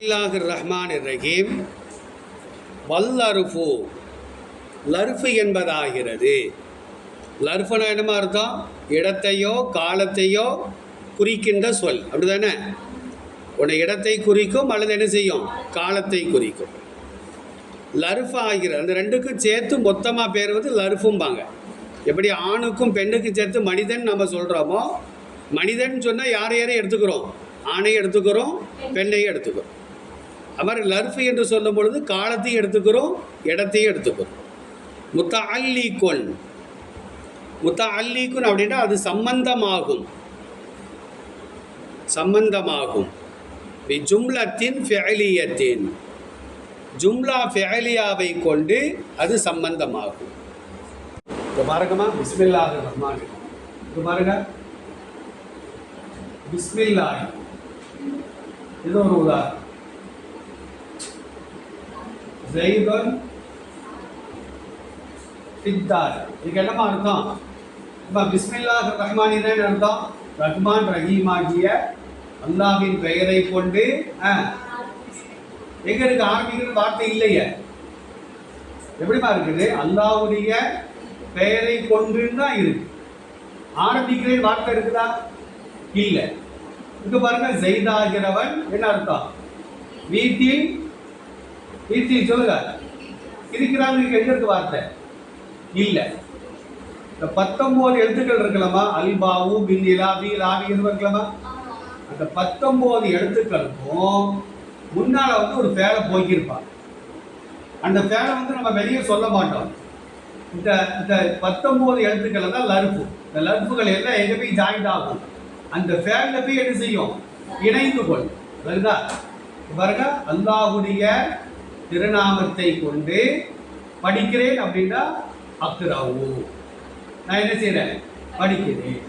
பிஸ்மில்லாஹிர் ரஹ்மான் ரஹீம் வல்லருஃபு லர்ஃபு என்பதாகிறது. லர்ஃபுனா என்னமா அர்த்தம்? இடத்தையோ காலத்தையோ குறிக்கின்ற சொல். அப்படிதானே? உன்னை இடத்தை குறிக்கும் அல்லது என்ன செய்யும்? காலத்தை குறிக்கும். லர்ஃப் ஆகிற அந்த ரெண்டுக்கும் சேர்த்து மொத்தமாக பேர் வந்து லர்ஃபும்பாங்க. எப்படி ஆணுக்கும் பெண்ணுக்கும் சேர்த்து மனிதன் நம்ம சொல்கிறோமோ மனிதன் சொன்னால் யாரை யாரையும் எடுத்துக்கிறோம்? ஆணையும் எடுத்துக்கிறோம் பெண்ணையும் எடுத்துக்கிறோம். அது மாதிரி லர்ஃபு என்று சொல்லும் பொழுது காலத்தையும் எடுத்துக்கிறோம் இடத்தையும் எடுத்துக்கிறோம். முத்த அல்லிக்குன் முத்த அல்லீக்குன் அப்படின்னா அது சம்பந்தமாகும். சம்பந்தமாகும். பி ஜும்லத்தின் ஃபெலியத்தின் ஜும்லா ஃபெலியாவை கொண்டு அது சம்பந்தமாகும். இப்போ பாருங்கம்மா பிஸ்மில்லாஹ் ரஹ்மான். இப்போ பாருங்க. பிஸ்மில்லாஹ். இது ஒரு உதாரணம். ஜெய்தன் சித்தார் இதுக்கு என்னமா அர்த்தம் இப்போ பிஸ்மில்லா ரஹ்மானின் அர்த்தம் ரஹ்மான் ரஹீம் ஆகிய அல்லாவின் பெயரை கொண்டு ஆ, எங்க இருக்கு ஆரம்பிக்கிற வார்த்தை இல்லையே எப்படிமா இருக்குது அல்லாவுடைய பெயரை கொண்டுன்னு தான் இருக்கு ஆரம்பிக்கிற வார்த்தை இருக்குதா இல்லை இங்க பாருங்க ஜெய்தாகிறவன் என்ன அர்த்தம் வீட்டில் வீட்டில் சொல்லுங்க இருக்கிறாங்க எங்க இருக்கு வார்த்தை. இல்லை. இந்த பத்தொன்பது எழுத்துக்கள் இருக்கலாமா அல்பாவு பின் இலாபி லாபி இருக்கலாமா அந்த பத்தொன்பது எழுத்துக்களுக்கும் முன்னால் வந்து ஒரு பேரை போக்கியிருப்பாங்க அந்த பேரை வந்து நம்ம வெளியே சொல்ல மாட்டோம். இந்த இந்த பத்தொம்போது எழுத்துக்களை தான் லருப்பு. இந்த லருப்புகள் எல்லாம் எங்கே போய் ஜாயிண்ட் ஆகும்? அந்த ஃபேனில் போய் என்ன செய்யும்? இணைந்து கொள்ளும். வருதா பாருங்க அல்லாஹுடைய திருநாமத்தை கொண்டு படிக்கிறேன் அப்படின்னா அக்ராவு நான் என்ன செய்கிறேன் படிக்கிறேன்.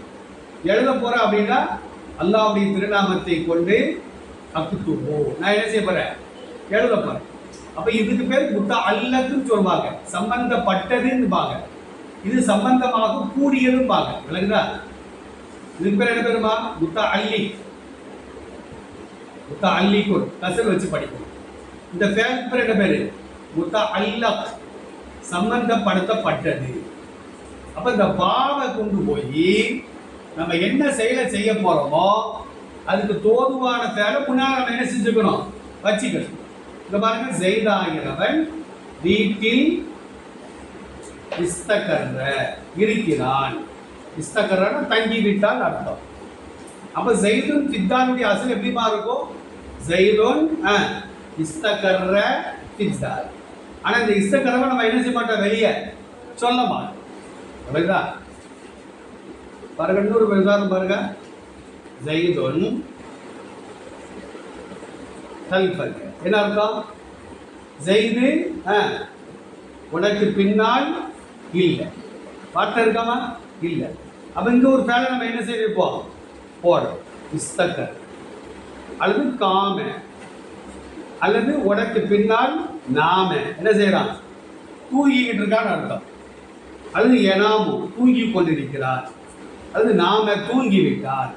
எழுத போறேன் அப்படின்னா அல்லாவுடைய திருநாமத்தை கொண்டு அக்குத்துவோ நான் என்ன செய்ய போறேன்? எழுத போகிறேன் அப்போ இதுக்கு பேர் முத்த அல்லதுன்னு சொல்லுவாங்க சம்பந்தப்பட்டதுன்னுபாங்க இது சம்பந்தமாக கூடியதும்பாங்க. விளங்குதா? இதுக்கு பேர் என்ன பேருமா முத்த அல்லி முத்த கொள் கசல் வச்சு படிக்கணும். இந்த பேருக்கு பேர் என்ன பேரு? முத்த அல்லக் சம்பந்தப்படுத்தப்பட்டது. அப்ப இந்த பாவை கொண்டு போய் நம்ம என்ன செயலை செய்ய போறோமோ அதுக்கு தோதுவான பேரை முன்னால் நம்ம என்ன செஞ்சுக்கணும்? வச்சுக்கணும். இந்த பாருங்க செய்தாகிறவன் வீட்டில் இஸ்தகர்ற இருக்கிறான். இஸ்தகர்றன தங்கி விட்டால் அர்த்தம். அப்ப ஜெய்துன் சித்தானுடைய அசல் எப்படிமா இருக்கும் ஜெய்துன் இஸ்தகர்ற ஃபித்தார் ஆனா இந்த இஸ்தகர்வை நம்ம என்ன செய்ய மாட்டோம் வெளியே? சொல்ல மாட்டோம். புரியுதா? பாருங்க இன்னொரு உதாரணம் பாருங்க. ஜெய்துன் கல்பல் என்ன அர்த்தம்? ஜெய்து உனக்கு பின்னால் இல்லை. வார்த்தை இருக்காமா? இல்லை. அப்போ இங்கே ஒரு பேரை நம்ம என்ன செய்திருப்போம் போடுறோம் இஸ்தக்கர் அல்லது காம அல்லது உனக்கு பின்னால் நாம. என்ன செய்யறான்? தூங்கிக்கிட்டு இருக்கான்னு அர்த்தம். அல்லது எனாமு தூங்கி கொண்டிருக்கிறார். அல்லது நாம தூங்கி விட்டார்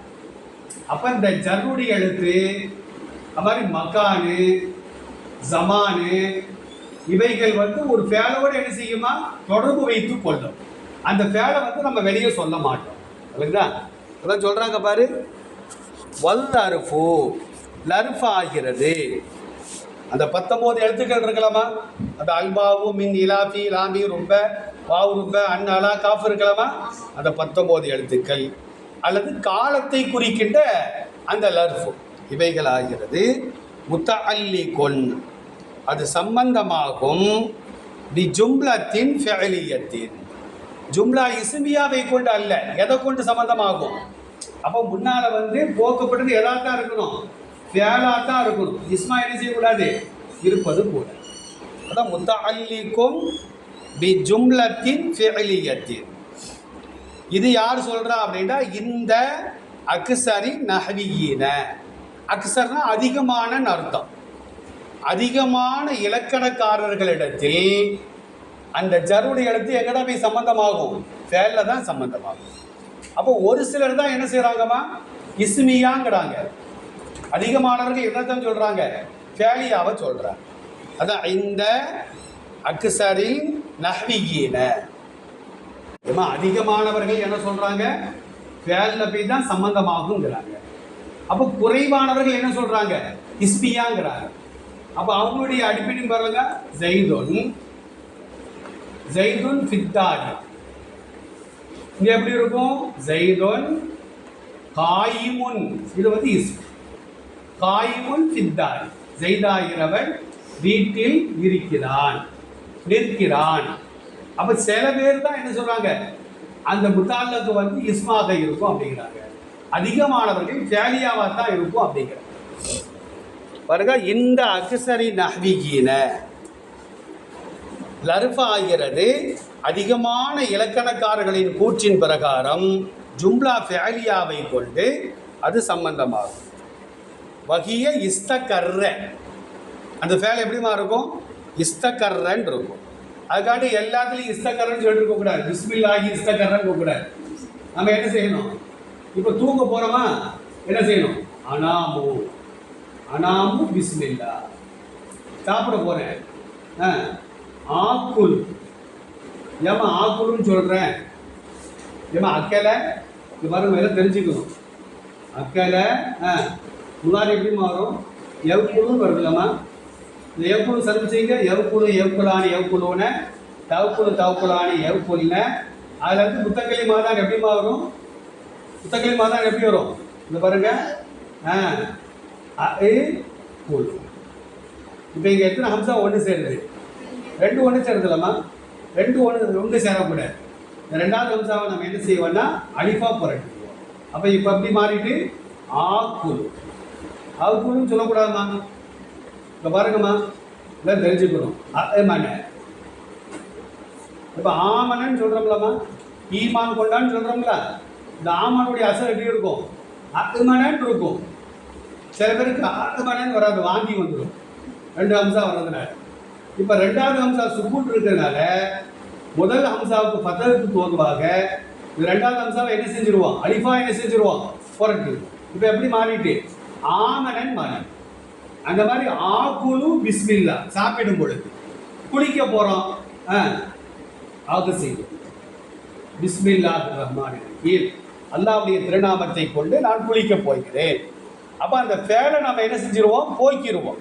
அப்ப இந்த ஜர்ருடைய எழுத்து அது மாதிரி மக்கானு ஜமானு இவைகள் வந்து ஒரு ஃபேலோட என்ன செய்யுமா? தொடர்பு வைத்து கொள்ளும். அந்த ஃபேலை வந்து நம்ம வெளியே சொல்ல மாட்டோம். இல்லைங்களா? அதான் சொல்றாங்க பாரு. வல் லருஃப் ஆகிறது. அந்த பத்தொம்போது எழுத்துக்கள் இருக்கலாமா? அந்த அல்பாவு மின் இலாஃபி லாமி ரொம்ப வாவு ரொம்ப அண்ணாலா காஃப் இருக்கலாமா? அந்த பத்தொம்போது எழுத்துக்கள். அல்லது காலத்தை குறிக்கின்ற அந்த லர்ஃபு. இவைகள் ஆகிறது முத்த அல்லி கொன் அது சம்பந்தமாகும். தி ஜும்லத்தின் ஃபெலியத்தின் ஜும்லா இசுமியாவை கொண்டு அல்ல. எதை கொண்டு சம்பந்தமாகும்? அப்போ முன்னால் வந்து போக்கப்பட்டது எதாக தான் இருக்கணும். ஃபேலாக தான் இருக்கணும். இஸ்மா என்ன செய்யக்கூடாது? இருப்பது கூட. அதான் முத்த அல்லிக்கும் பி ஜும்லத்தின் ஃபெலியத்தின் இது யார் சொல்கிறா அப்படின்னா இந்த அக்சரி நஹவியின. அக்சர்னா அதிகமான அர்த்தம். அதிகமான இலக்கணக்காரர்களிடத்தில் அந்த ஜருடைய எழுத்து எங்கடா போய் சம்மந்தமாகும் ஃபேலில் தான் சம்மந்தமாகும் அப்போ ஒரு சிலர் தான் என்ன செய்கிறாங்கம்மா இஸ்மியாங்கிறாங்க. அதிகமானவர்கள் என்னத்தான் சொல்கிறாங்க ஃபேலியாவை சொல்கிறாங்க அதான் இந்த அக்சரில் நஹ்விகீன ஏமா அதிகமானவர்கள் என்ன சொல்கிறாங்க ஃபேலில் போய் தான் சம்மந்தமாகுங்கிறாங்க அப்போ குறைவானவர்கள் என்ன சொல்கிறாங்க இஸ்பியாங்கிறாங்க. அப்போ அவங்களுடைய அடிப்படை பாருங்க. ஜெய்துன் ஜெய்துன் ஃபித்தாரி. இங்கே எப்படி இருக்கும்? ஜெய்துன் காயிமுன். இது வந்து இஸ் காயிமுன் ஃபித்தாரி ஜெய்தாகிறவன் வீட்டில் இருக்கிறான். நிற்கிறான். அப்போ சில பேர் தான் என்ன சொல்றாங்க? அந்த முத்தாலுக்கு வந்து இஸ்மாக இருக்கும் அப்படிங்கிறாங்க. அதிகமானவர்கள் ஃபேலியாவாக தான் இருக்கும் அப்படிங்கிறாங்க. பாருங்க இந்த அக்சரி நஹ்விகீன லர்ஃப் ஆகிறது அதிகமான இலக்கணக்காரர்களின் கூற்றின் பிரகாரம் ஜும்லா ஃபேலியாவை கொண்டு அது சம்பந்தமாகும். வகிய இஸ்தகர்ற அந்த ஃபேல் எப்படிமா இருக்கும்? இஸ்தகர்றன்னு இருக்கும் அதுக்காண்டி எல்லாத்துலேயும் இஸ்தகர்றன்னு சொல்லிட்டு இருக்கக்கூடாது. பிஸ்மில்லாகி இஸ்தகர்றன்னு இருக்கக்கூடாது. நம்ம என்ன செய்யணும்? இப்போ தூங்க போகிறோமா என்ன செய்யணும்? அனாமு. அனாமு பிஸ்மில்லா. சாப்பிட போகிறேன் ஆ ஆக்குல். ஏமா ஆக்குல்னு சொல்கிறேன் ஏமா அக்கலை? இது பாருங்க எல்லாம் தெரிஞ்சுக்கணும். அக்கலை ஆ முன்னாடி எப்படி மாறும்? எவ்குழுன்னு வருதுலாமா இந்த எவ்குழு சர்வ செய்யுங்க. எவ்குழு எவ்குலானி எவ்குழுன தவக்குழு தவக்குழானு எவ்குல்ன அதில் இருந்து புத்தகளி மாதான் எப்படி மாறும்? புத்தகளி மாதான் எப்படி வரும்? இந்த பாருங்க. ஆ குழு இப்போ இங்கே எத்தனை ஹம்சா ஒன்று சேருது? ரெண்டு ஒன்று சேருதுலாமா ரெண்டு ஒன்று ஒன்று சேரக்கூடாது. இந்த ரெண்டாவது ஹம்சாவை நம்ம என்ன செய்வோம்னா அழிப்பாக புரட்டுவோம் அப்போ இப்போ எப்படி மாறிட்டு? ஆக்குழு ஆக்குல்னு சொல்லக்கூடாதும்மா இப்போ பாருங்கம்மா இதெல்லாம் தெரிஞ்சுக்கணும். அமன இப்போ ஆமனன்னு சொல்கிறோம்லம்மா ஈமான் கொண்டான்னு சொல்கிறோம்ல இந்த ஆமானுடைய அசல் எப்படி இருக்கும்? அத்துமனன் இருக்கும். சில பேருக்கு ஆத்துமனன் வராது வாங்கி வந்துடும் ரெண்டு அம்சா வர்றதுனால. இப்போ ரெண்டாவது அம்சா சுக்குன் இருக்கிறதுனால முதல் அம்சாவுக்கு பத்ததுக்கு தோதுவாக இந்த ரெண்டாவது அம்சாவை என்ன செஞ்சிருவோம் அலிஃபா என்ன செஞ்சிருவோம் புரட்டு. இப்போ எப்படி மாறிட்டு? ஆமனன் மனன் அந்த மாதிரி ஆகுலு பிஸ்மில்லா சாப்பிடும் பொழுது. குளிக்க போகிறோம் ஆக செய்யும் பிஸ்மில்லா ரஹ்மான் கீழ். அல்லாவுடைய திருநாமத்தை கொண்டு நான் குளிக்க போகிறேன். அப்போ அந்த ஃபேலை நம்ம என்ன செஞ்சிருவோம்? போக்கிடுவோம்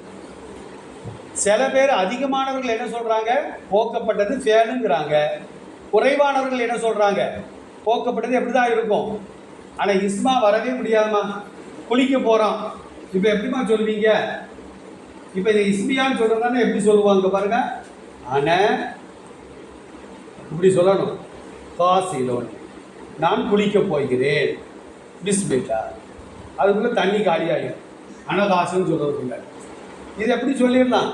சில பேர் அதிகமானவர்கள் என்ன சொல்கிறாங்க போக்கப்பட்டது ஃபேலுங்கிறாங்க. குறைவானவர்கள் என்ன சொல்கிறாங்க போக்கப்பட்டது எப்படி தான் இருக்கும்? ஆனால் இஸ்மா வரவே முடியாதுமா? குளிக்க போகிறோம் இப்போ எப்படிம்மா சொல்வீங்க? இப்போ இதை இஸ்மியான்னு சொல்கிறதானே எப்படி சொல்லுவாங்க பாருங்க? ஆனால் இப்படி சொல்லணும். காசிலோன் நான் குளிக்க போகிறேன். பிஸ்மில்லா. அதுக்குள்ளே தண்ணி காலியாகிடும் அனகாசுன்னு இல்லை இது எப்படி சொல்லிடலாம்?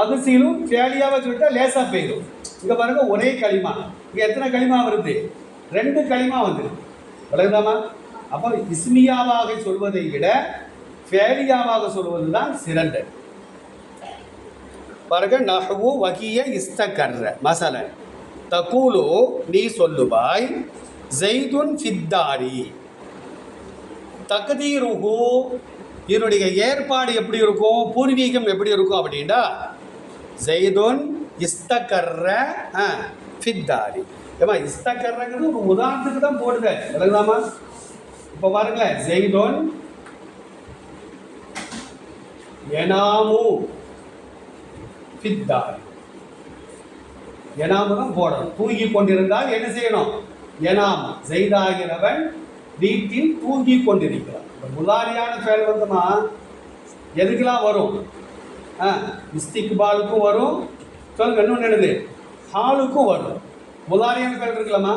அகசியிலும் ஃபேலியாவை சொல்லிட்டா லேசாக போயிடும். இங்கே பாருங்கள் ஒரே களிமா. இங்கே எத்தனை களிமா வருது? ரெண்டு களிமா வந்துடும் விளங்குதாமா அப்போ இஸ்மியாவாக சொல்வதை விட ஃபேலியாவாக சொல்வது தான் சிறந்தது பாருங்க நஹ்வு வகிய இஸ்தகர்ற மசலன் தகூலு நீ சொல்லுவாய் ஜெய்துன் ஃபித்தாரி. தக்தீருஹு இதனுடைய ஏற்பாடு எப்படி இருக்கும் பூர்வீகம் எப்படி இருக்கும் அப்படின்னா ஜெய்துன் இஸ்தகர்ற ஆ, ஃபித்தாரி. ஏமா இஸ்தகர்றங்கிறது ஒரு உதாரணத்துக்கு தான் போடுது விளங்குதாமா இப்போ பாருங்களேன் ஜெய்தோன் எனாமு ஃபித்தாரி. எனாமு தான் போடணும் தூங்கி கொண்டிருந்தால் என்ன செய்யணும்? எனாம். ஜெய்தாகிறவன் வீட்டில் தூங்கி கொண்டிருக்கிறான். இந்த முலாரியான ஃபேல் வந்துமா? எதுக்கெல்லாம் வரும்? ஆ இஸ்திக்பாலுக்கும் வரும். சொல்லுங்க இன்னொன்று என்னது? ஹாலுக்கும் வரும். முலாரியான ஃபேல் இருக்கலாமா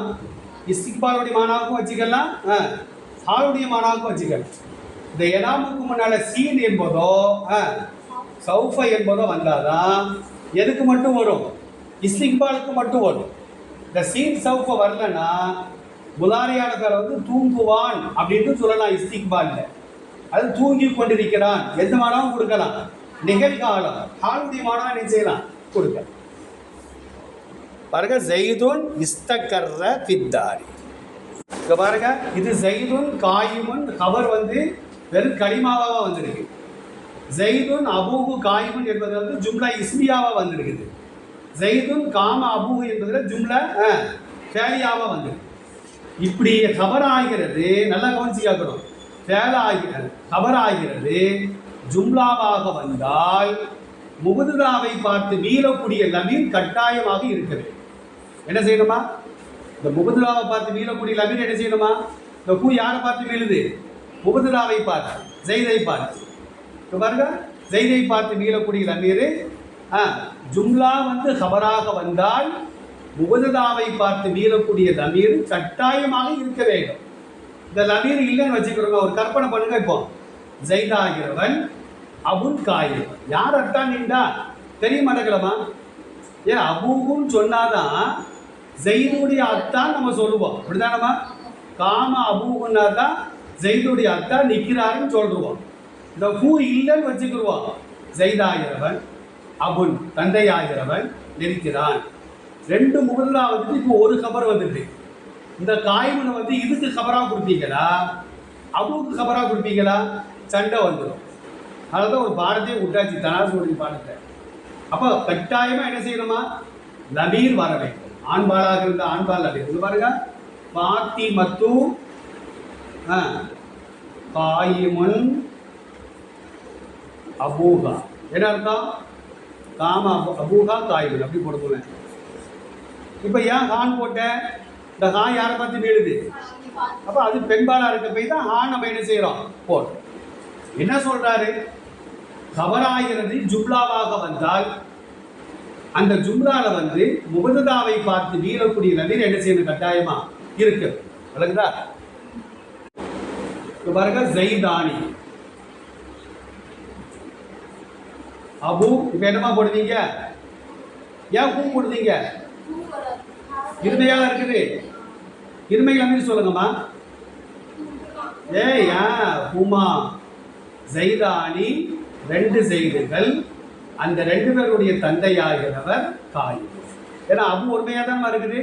இஸ்திக்பாலுடைய மானாவுக்கும் வச்சுக்கலாம். ஆ ஹாலுடைய மானாவுக்கும் வச்சுக்க. இந்த எனாமுக்கு முன்னால சீன் என்பதோ ஆ சௌஃப என்பதோ வந்தாதான் எதுக்கு மட்டும் வரும்? இஸ்லிக்பாலுக்கு மட்டும் வரும். இந்த சீன் சௌஃப வரலன்னா முலாரியான பேரை வந்து தூங்குவான் அப்படின்னு சொல்லலாம் இஸ்திக்பால்ல அது தூங்கி கொண்டிருக்கிறான். எந்த மானாவும் கொடுக்கலாம். நிகழ்காலம். ஹாலுடைய மானா என்ன செய்யலாம். கொடுக்க. பாருங்க ஜெய்துன் இஸ்தகர்ற பித்தாரி இங்க பாருங்க இது ஜெய்துன் காயிமுன் கவர் வந்து வெறும் களிமாவாக வந்திருக்கு. ஜெய்துன் அபூகு காயிமுன் என்பது வந்து ஜும்லா இஸ்மியாவாக வந்திருக்குது. ஜெய்துன் காம அபூகு என்பதில் ஜும்லா ஃபேலியாவாக வந்திருக்கு. இப்படி கபர் ஆகிறது நல்லா கவனிச்சு கேட்கணும். ஃபேல் ஆகிறது ஆகிறது ஜும்லாவாக வந்தால் முகுதுதாவை பார்த்து மீளக்கூடிய லமீர் கட்டாயமாக இருக்கிறது என்ன செய்யணுமா? இந்த முகதுலாவை பார்த்து மீளக்கூடிய லமீர் என்ன செய்யணுமா? இந்த பூ யாரை பார்த்து மீளுது? முகதுலாவை பார்த்து ஜெய்தை பார்த்து. இப்போ பாருங்க ஜெய்தை பார்த்து மீளக்கூடிய லமீர் ஆ ஜும்லா வந்து ஹபராக வந்தால் முகதுலாவை பார்த்து மீளக்கூடிய லமீர் கட்டாயமாக இருக்க வேண்டும். இந்த லமீர் இல்லைன்னு வச்சுக்கிறோங்க ஒரு கற்பனை பண்ணுங்க இப்போ. ஜெய்தாகிறவன் அபுன் காயில் யார் அத்தான் நின்றா? தெரிய மாட்டேங்களமா ஏன் அபூவும் சொன்னாதான் ஜெயினுடைய அத்தான் நம்ம சொல்லுவோம். அப்படிதானம்மா காம அபூகுன்னா தான் ஜெயினுடைய அத்தா நிற்கிறாருன்னு சொல்லுவோம். இந்த பூ இல்லைன்னு வச்சுக்கிடுவோம். ஜெய்தாகிறவன் அபுன் தந்தையாகிறவன் நிற்கிறான். ரெண்டு முதலாக வந்துட்டு இப்போ ஒரு கபர் வந்துட்டு. இந்த காய்மனை வந்து இதுக்கு கபராக கொடுப்பீங்களா? அபுவுக்கு கபராக கொடுப்பீங்களா? சண்டை வந்துடும். அதான் ஒரு பாரதிய விட்டாச்சு தனாசுடைய பாடத்தை. அப்போ கட்டாயமாக என்ன செய்யணுமா? நபீர் வர வேண்டும். ஆண்பாலாக இருந்த ஆண்பால் லபீர் இங்க பாருங்க. பாத்தி மத்து ஆ, காயிமுன் அபூகா. என்ன அர்த்தம்? காம அபூகா காயிமுன் அப்படி போட போவேன் இப்போ ஏன் ஹான் போட்டேன் இந்த ஹான் யாரை பார்த்து மீழுது அப்போ அது பெண்பாலாக இருக்க போய் தான் ஹான் நம்ம என்ன செய்கிறோம் போட்டோம் என்ன சொல்கிறாரு கபராகிறது ஜுப்லாவாக வந்தால் அந்த ஜும்ரால வந்து முகததாவை பார்த்து வீரக்கூடிய நவீன என்ன செய்யணும்? கட்டாயமா இருக்கு. விளங்குதா? பாருங்க ஜெய்தானி அபு இப்ப என்னமா போடுவீங்க? ஏன் பூ போடுவீங்க? இருமையாக இருக்குது. இருமைகள் அமைதி சொல்லுங்கம்மா. ஏய் ஏன் பூமா. ஜெய்தானி ரெண்டு செய்திகள் அந்த ரெண்டு பேருடைய தந்தையாகிறவர் காயும் ஏன்னா அபு உண்மையாக தான் இருக்குது?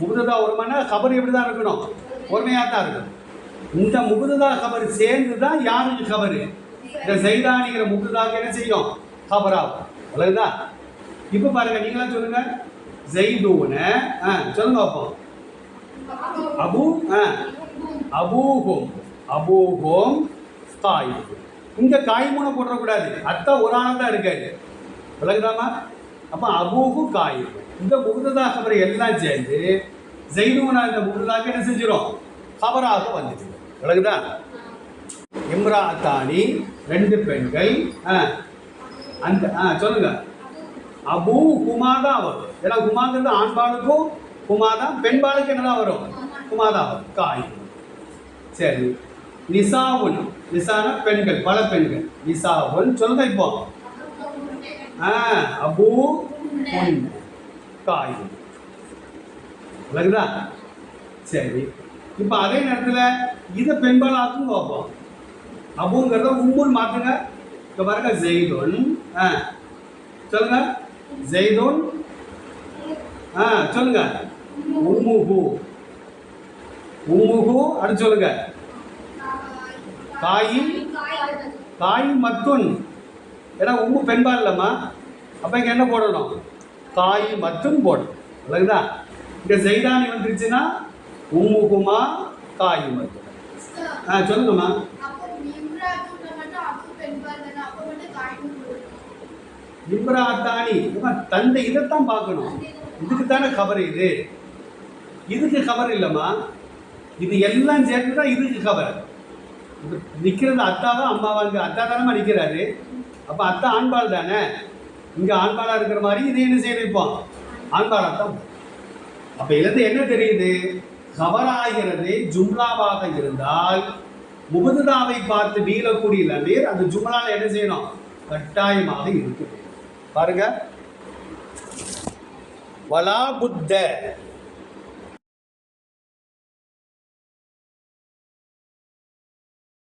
முகுததா உருமானா கபர் எப்படி தான் இருக்கணும்? உண்மையாக தான் இருக்கணும். இந்த முகுததா கபர் சேர்ந்து தான் யாருக்கு கபர்? இந்த செய்தானிங்கிற முகுதாக்கு என்ன செய்யும்? கபராகும். அவ்வளவுதான். இப்போ பாருங்க நீங்களாம் சொல்லுங்க. ஜெய்தூன ஆ சொல்லுங்க அப்போ. அபு ஆ அபூஹும் தாய் காயும் இங்க காய்மூனை போடக்கூடாது அத்தை ஒரு ஆள் தான் இருக்காரு. விளக்குதாமா அப்போ அபூகு காயும் இந்த முகுததா கபர் எல்லாம் சேர்ந்து ஜெயினுவனா இந்த முகுததாக என்ன செஞ்சிடும் கபராக வந்துச்சு விளங்குதா இம்ராத்தானி ரெண்டு பெண்கள் ஆ, அந்த ஆ சொல்லுங்க. அபு குமா தான் வரும். ஏன்னா குமாங்கிறது ஆண்பாளுக்கும் குமா தான் பெண்பாளுக்கு என்னதான் வரும்? குமா தான் வரும். காய் சரி. நிசாவுன் நிசானா பெண்கள் பல பெண்கள். நிசாவுன் சொல்லுங்க இப்போ. அபு காய். விளக்குதா சரி. இப்போ அதே நேரத்தில் இதை பெண்பால் ஆக்கும் பார்ப்போம் அபுங்கிறத உம்முன்னு மாற்றுங்க இப்போ பாருங்க ஜெய்துன். ஆ சொல்லுங்க. ஜெய்துன். ஆ சொல்லுங்க. உம்முஹு. உம்முஹு அடுத்து சொல்லுங்க. காயின் காய். மத்துன் ஏன்னா உம்மு பெண்பா இல்லைம்மா அப்போ இங்கே என்ன போடணும்? தாய் மட்டும் போடணும் இல்லைங்களா இங்கே ஜெய்தானி வந்துருச்சுன்னா உம்முகுமா தாய் மட்டும் ஆ சொல்லுங்கம்மா. இம்ராத்தானி. தந்தை இதைத்தான் பார்க்கணும். இதுக்கு தானே கவர் இது? இதுக்கு கவர் இல்லைம்மா. இது எல்லாம் சேர்ந்து தான் இதுக்கு கவர் நிற்கிறது அத்தாவா அம்மாவா? இங்கே அத்தா தானே நிற்கிறாரு அப்போ அத்தா ஆண்பால் தானே? இங்கே ஆண்பாலாக இருக்கிற மாதிரி இதை என்ன செய்ய வைப்போம் ஆண்பாலாக தான் அப்போ இருந்து என்ன தெரியுது? கவராகிறது ஜும்லாவாக இருந்தால் முகதுதாவை பார்த்து வீழக்கூடிய லமீர் அந்த ஜும்லாவில் என்ன செய்யணும்? கட்டாயமாக இருக்கு பாருங்க. வலா புத்த.